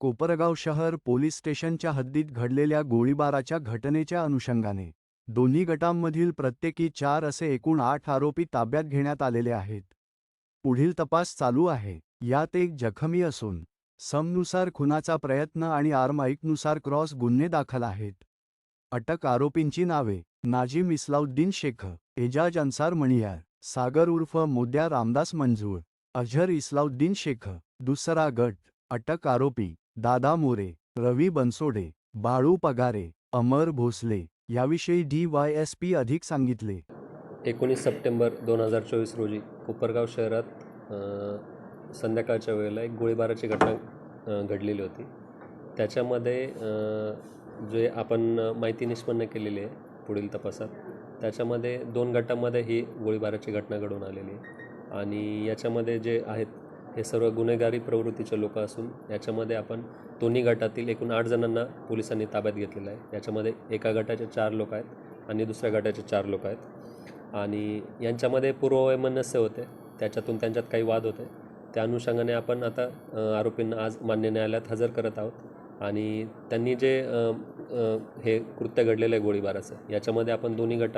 कोपरगाव शहर पोलीस स्टेशनच्या हद्दीत घडलेल्या गोळीबाराच्या घटनेच्या अनुषंगाने दोन्ही गटांमधील प्रत्येकी चार असे एकूण आठ आरोपी ताब्यात घेण्यात आलेले आहेत. पुढील तपास चालू आहे. यात एक जखमी असून समनुसार खुनाचा प्रयत्न आणि आरमाईकनुसार क्रॉस गुन्हे दाखल आहेत. अटक आरोपींची नावे नाजीम इस्लाउद्दीन शेख एजाज अन्सार मणियार सागर उर्फ मोद्या रामदास मंजूळ अझर इस्लाउद्दीन शेख दुसरा गट अटक आरोपी दादा मोरे रवी बनसोडे बाळू पगारे अमर भोसले याविषयी डी वाय एस पी अधिक सांगितले. एकोणीस सप्टेंबर दोन हजार चोवीस रोजी कोपरगाव शहरात संध्याकाळच्या वेळेला एक गोळीबाराची घटना घडलेली होती. त्याच्यामध्ये जे आपण माहिती निष्पन्न केलेली आहे पुढील तपासात त्याच्यामध्ये दोन गटामध्ये ही गोळीबाराची घटना घडून आलेली आहे. आणि याच्यामध्ये जे आहेत हे सर्व गुन्हेगारी प्रवृत्तीचे लोक असून याच्यामध्ये आपण दोन्ही गटातील एकूण आठ जणांना पोलिसांनी ताब्यात घेतलेलं आहे. याच्यामध्ये एका गटाचे चार लोक आहेत आणि दुसऱ्या गटाचे चार लोक आहेत. आणि यांच्यामध्ये पूर्ववैमनस्य होते. त्याच्यातून त्यांच्यात काही वाद होते. त्या अनुषंगाने आपण आता आरोपींना आज मान्य न्यायालयात हजर करत आहोत. आणि त्यांनी जे हे कृत्य घडलेलं आहे गोळीबाराचं याच्यामध्ये आपण दोन्ही गटा